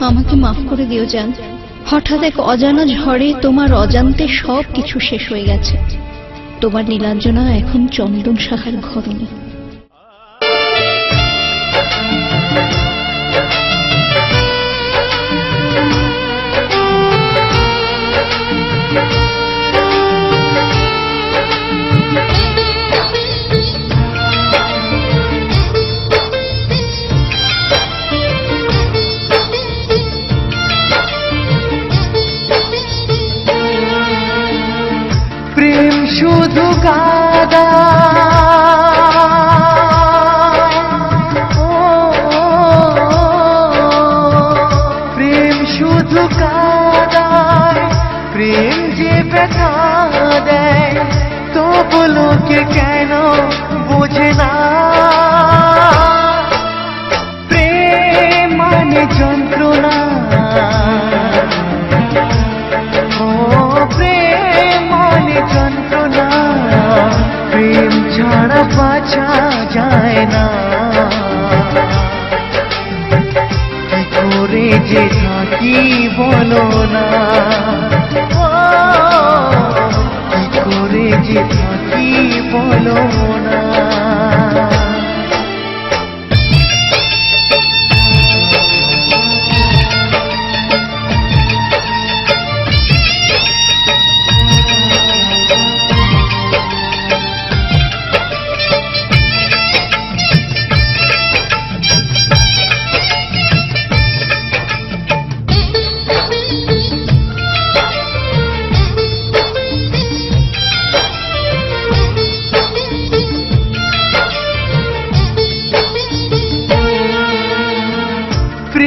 আমাকে মাফ করে দিও, জান। হঠাৎ এক অজানা ঝড়ে তোমার অজান্তে সব কিছু শেষ হয়ে গেছে। তোমার নীলাঞ্জনা এখন চন্দন শাখার ঘরণী তবু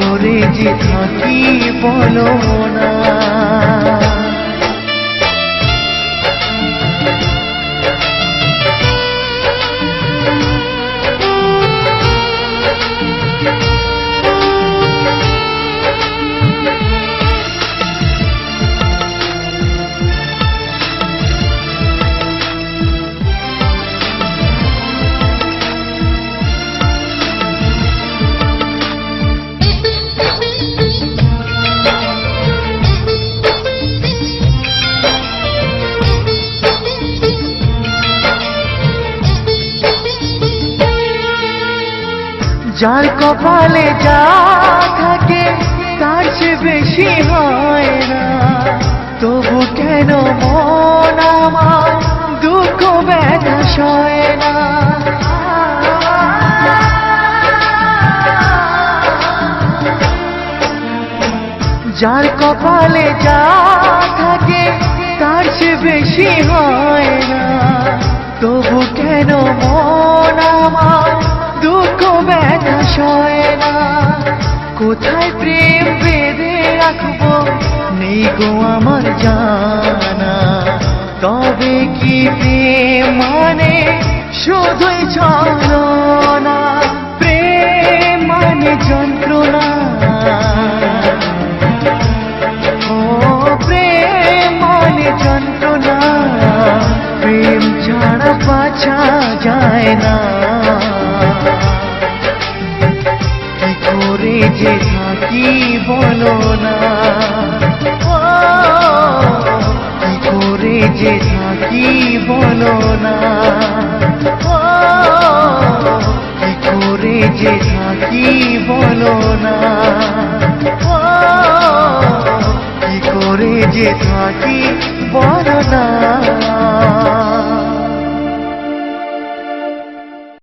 করে যে থাকি বলো না। যার কপালে যা থাকে, তার চেয়ে বেশি হয় না। তবু কেন মন আমার দুঃখ, ব্যথা সয় না? যার কপালে যা থাকে, তার চেয়ে বেশি হয় না। তবু কেন মন আমার সয় না। কোথায় প্রেম বেঁধে রাখব? নেই গো আমার জানা। তবে কি প্রেম মানে? শুধুই না প্রেম মানে যন্ত্রণা। ও, প্রেম মানে যন্ত্রণা। প্রেম ছাড়া বাঁচা যায় না। যে থাকি বলো না করে যে থাকি বলো না করে যে থাকি বলো না করে যে থাকি বলো না?